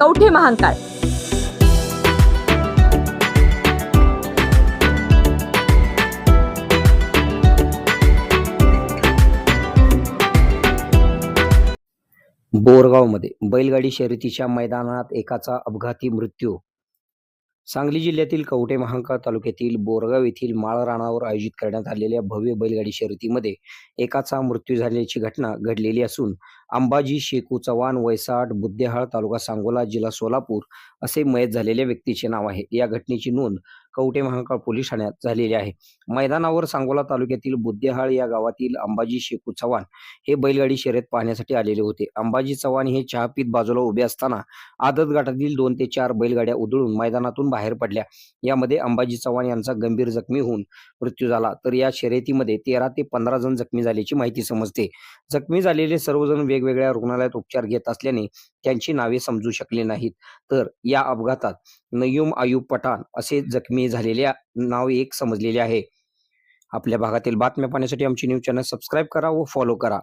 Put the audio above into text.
कवठे महांकाळ बोरगावमध्ये बैलगाडी शर्यतीच्या मैदानात एकाचा अपघाती मृत्यू सांगली जिल्ह्यातील कवठे महांकाळ तालुक्यातील बोरगाव येथील माळराणावर आयोजित करण्यात आलेल्या भव्य बैलगाडी शर्यतीमध्ये एकाचा मृत्यू झाल्याची घटना घडलेली असून अंबाजी शेकू चव्हाण वैसाट बुद्देहाळ तालुका सांगोला जिल्हा सोलापूर असे मयत झालेल्या व्यक्तीचे नाव आहे. या घटनेची नोंद कवठे महांकाळ पोलीस ठाण्यात झालेली आहे. मैदानावर सांगोला तालुक्यातील बुद्धेहाळ या गावातील अंबाजी शेकू चव्हाण हे बैलगाडी शर्यत पाहण्यासाठी आलेले होते. अंबाजी चव्हाण हे चहा पीत बाजूला उभे असताना आदत गटातील दोन ते चार बैलगाड्या उधळून मैदानातून बाहेर पडल्या. यामध्ये अंबाजी चव्हाण यांचा गंभीर जखमी होऊन मृत्यू झाला. तर या शर्यतीमध्ये तेरा ते पंधरा जण जखमी झाल्याची माहिती समजते. जखमी झालेले सर्वजण वेगवेगळ्या रुग्णालयात उपचार घेत असल्याने त्यांची नावे समजू शकले नाहीत. तर या अपघातात नयुम आयुब पठाण असे जखमी झालेल्या नाव एक समजलेले आहे. आपल्या भागातील बातम्या पाहण्यासाठी आमची न्यूज चॅनल सबस्क्राईब करा व फॉलो करा.